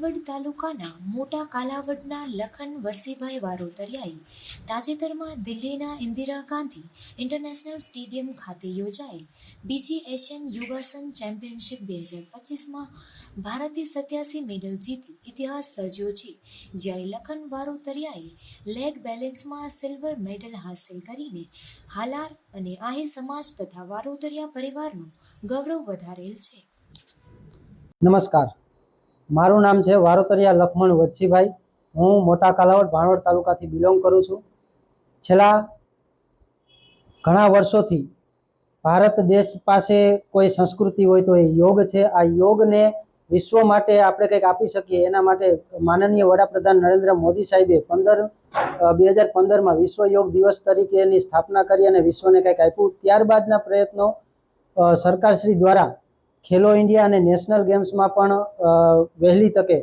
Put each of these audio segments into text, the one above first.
કાલાવડ તાલુકાના મોટા કાલાવડના લખન વરસીભાઈ વારોતરિયાએ તાજેતરમાં દિલ્હીના ઇન્દિરા ગાંધી ઇન્ટરનેશનલ સ્ટેડિયમ ખાતે યોજાયેલ બીજી એશિયન યોગાસન ચેમ્પિયનશિપ બે હજાર પચીસમાં ભારતે સત્યાસી મેડલ જીતી ઇતિહાસ સર્જ્યો છે, જ્યારે લખન વારોતરિયાએ લેગ બેલેન્સમાં સિલ્વર મેડલ હાંસલ કરીને હાલાર અને આહિર સમાજ તથા વારોતરિયા પરિવારનું ગૌરવ વધારેલ છે. નમસ્કાર. મારું નામ છે વારોતરિયા લખમણ વચ્છીભાઈ. હું મોટા કાલાવડ ભાણવડ તાલુકાથી બિલોંગ કરું છું. છેલ્લા ઘણા વર્ષોથી ભારત દેશ પાસે કોઈ સંસ્કૃતિ હોય તો એ યોગ છે. આ યોગને વિશ્વ માટે આપણે કંઈક આપી શકીએ એના માટે માનનીય વડાપ્રધાન નરેન્દ્ર મોદી સાહેબે પંદર બે હજાર પંદરમાં વિશ્વ યોગ દિવસ તરીકે એની સ્થાપના કરી અને વિશ્વને કંઈક આપ્યું. ત્યારબાદના પ્રયત્નો સરકારશ્રી દ્વારા ખેલો ઇન્ડિયા અને નેશનલ ગેમ્સમાં પણ વહેલી તકે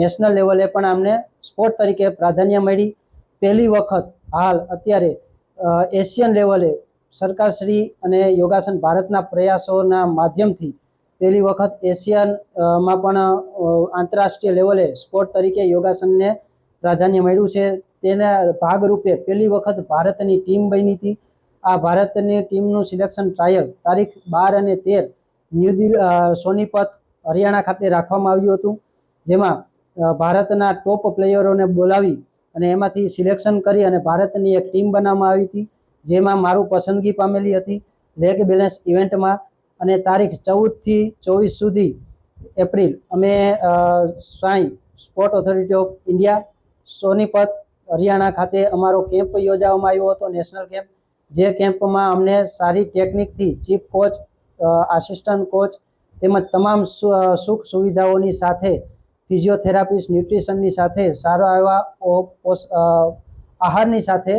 નેશનલ લેવલે પણ અમને સ્પોર્ટ તરીકે પ્રાધાન્ય મળી. પહેલી વખત હાલ અત્યારે એશિયન લેવલે સરકારશ્રી અને યોગાસન ભારતના પ્રયાસોના માધ્યમથી પહેલી વખત એશિયનમાં પણ આંતરરાષ્ટ્રીય લેવલે સ્પોર્ટ તરીકે યોગાસનને પ્રાધાન્ય મળ્યું છે. તેના ભાગરૂપે પહેલી વખત ભારતની ટીમ બની હતી. આ ભારતની ટીમનું સિલેક્શન ટ્રાયલ તારીખ બાર અને તેર ન્યૂ દિલ્હી સોનીપત હરિયાણા ખાતે રાખવામાં આવ્યું હતું, જેમાં ભારતના ટોપ પ્લેયરોને બોલાવી અને એમાંથી સિલેક્શન કરી અને ભારતની એક ટીમ બનાવવામાં આવી હતી, જેમાં મારું પસંદગી પામેલી હતી, લેગ બેલેન્સ ઇવેન્ટમાં અને તારીખ ચૌદથી ચોવીસ સુધી એપ્રિલ, અમે SAI sport authority of India, Sonipat Haryana ખાતે અમારો કેમ્પ યોજવામાં આવ્યો હતો, નેશનલ કેમ્પ, જે કેમ્પમાં અમને સારી ટેકનિકથી ચીફ કોચ આસિસ્ટન્ટ કોચ તેમજ તમામ સુખ સુવિધાઓની સાથે ફિઝિયોથેરાપિસ્ટ ન્યુટ્રિશનની સાથે, સારા એવા આહારની સાથે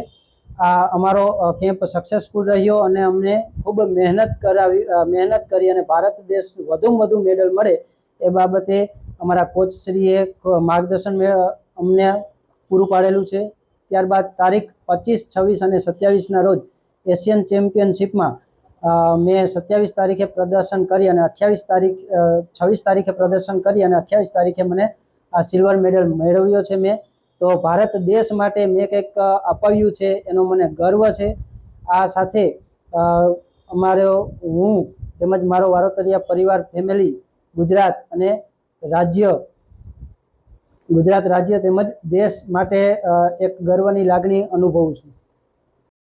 આ અમારો કેમ્પ સક્સેસફુલ રહ્યો અને અમને ખૂબ મહેનત કરાવી મહેનત કરી અને ભારત દેશ વધુમાં વધુ મેડલ મળે એ બાબતે અમારા કોચશ્રીએ માર્ગદર્શન અમને પૂરું પાડેલું છે. ત્યારબાદ તારીખ પચીસ, છવ્વીસ અને સત્યાવીસના રોજ એશિયન ચેમ્પિયનશિપમાં મેં સત્યાવીસ તારીખે પ્રદર્શન કરી અને અઠ્યાવીસ તારીખ છવ્વીસ તારીખે પ્રદર્શન કરી અને અઠ્યાવીસ તારીખે મને આ સિલ્વર મેડલ મેળવ્યો છે મેં. તો ભારત દેશ માટે મેં કંઈક અપાવ્યું છે એનો મને ગર્વ છે. આ સાથે અમારો હું તેમજ મારો વારોતરિયા પરિવાર, ફેમિલી, ગુજરાત અને રાજ્ય, ગુજરાત રાજ્ય તેમજ દેશ માટે એક ગર્વની લાગણી અનુભવું છું.